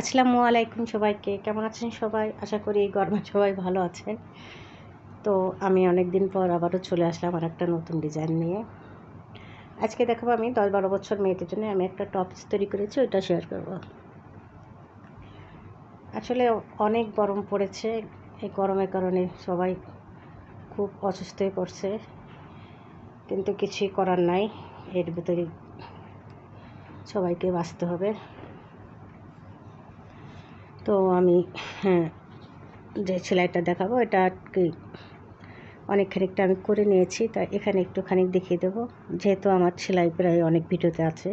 আসসালামু আলাইকুম সবাইকে। কেমন আছেন সবাই? আশা করি এই গরমে সবাই ভালো আছেন। তো আমি অনেক দিন পর আবারও চলে আসলাম আর একটা নতুন ডিজাইন নিয়ে। আজকে দেখাবো আমি দশ বারো বছর মেয়েদের জন্য আমি একটা টপস তৈরি করেছি, ওইটা শেয়ার করব। আসলে অনেক গরম পড়েছে, এই গরমের কারণে সবাই খুব অসুস্থ হয়ে পড়ছে, কিন্তু কিছুই করার নাই। এর ভিতরে সবাইকে বাঁচতে হবে। তো আমি হ্যাঁ যে সেলাইটা দেখাবো, এটা কি, অনেক খানিকটা আমি করে নিয়েছি, তা এখানে একটুখানি দেখিয়ে দেবো। যেহেতু আমার সেলাই প্রায় অনেক ভিডিওতে আছে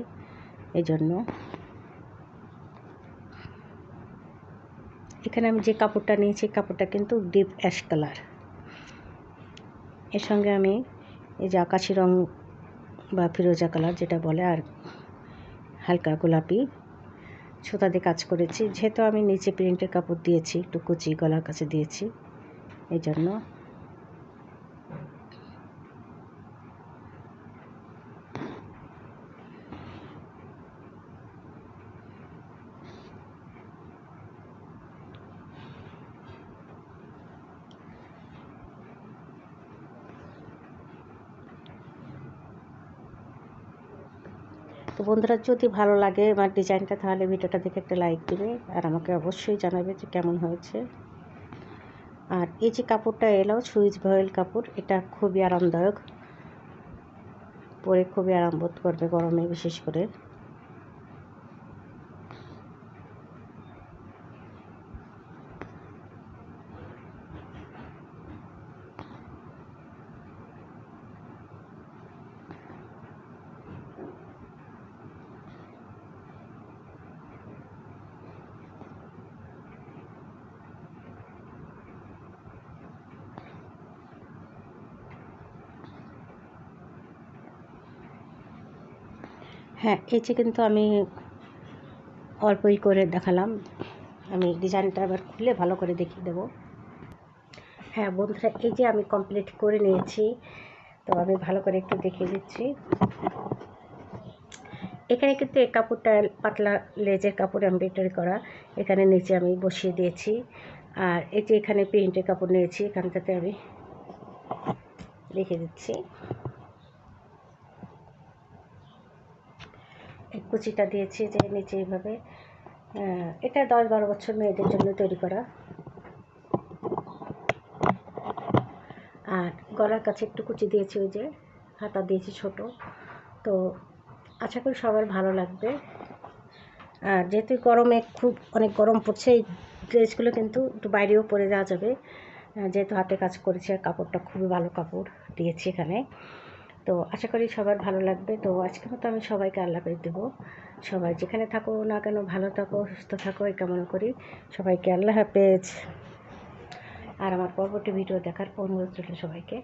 এই জন্য এখানে আমি যে কাপড়টা নিয়েছি কাপড়টা কিন্তু ডিপ অ্যাশ কালার। এর সঙ্গে আমি এই যে আকাশি রং বা ফিরোজা কালার যেটা বলে, আর হালকা গোলাপি সুতা দিয়ে কাজ করেছি। যেহেতু আমি নিচে প্রিন্টের কাপড় দিয়েছি, একটু কুচি গলার কাছে দিয়েছি। এই জন্য তো বন্ধুরা, যদি ভালো লাগে আমার ডিজাইনটা, তাহলে ভিডিওটা দেখে একটা লাইক দিবে আর আমাকে অবশ্যই জানাবে যে কেমন হয়েছে। আর এই যে কাপড়টা এলো, সুইচ ভয়েল কাপড়, এটা খুবই আরামদায়ক। পরে খুবই আরাম বোধ করবে গরমে, বিশেষ করে। হ্যাঁ এই যে কিন্তু আমি অল্পই করে দেখালাম। আমি ডিজাইনটা আবার খুলে ভালো করে দেখিয়ে দেবো। হ্যাঁ বন্ধুরা, এই যে আমি কমপ্লিট করে নিয়েছি, তো আমি ভালো করে একটু দেখিয়ে দিচ্ছি। এখানে কিন্তু এই কাপড়টা, পাতলা লেজের কাপড় এমব্রয়ডারি করা, এখানে নিচে আমি বসিয়ে দিয়েছি। আর এই যে এখানে প্রিন্টের কাপড় নিয়েছি, এখানটাতে আমি লিখে দিচ্ছি। কুচিটা দিয়েছি যে নিচে এইভাবে এটা দশ বারো বছর মেয়েদের জন্য তৈরি করা। আর গলার কাছে একটু কুচি দিয়েছি ওই যে, হাতা দিয়েছি ছোট। তো আশা করি সবার ভালো লাগবে। আর যেহেতু গরমে খুব অনেক গরম পড়ছে, এই ড্রেসগুলো কিন্তু একটু বাইরেও পরে যাওয়া যাবে। যেহেতু হাতে কাজ করেছে আর কাপড়টা খুবই ভালো কাপড় দিয়েছি এখানে। তো আশা করি সবার ভালো লাগবে। তো আজকে মতো আমি সবাইকে আল্লাহ করে দেবো। সবাই যেখানে থাকো না কেন, ভালো থাকো, সুস্থ থাকো, এই কেমন করি। সবাইকে আল্লাহ হাফেজ। আর আমার পরবর্তী ভিডিও দেখার অনুরোধ রইল সবাইকে।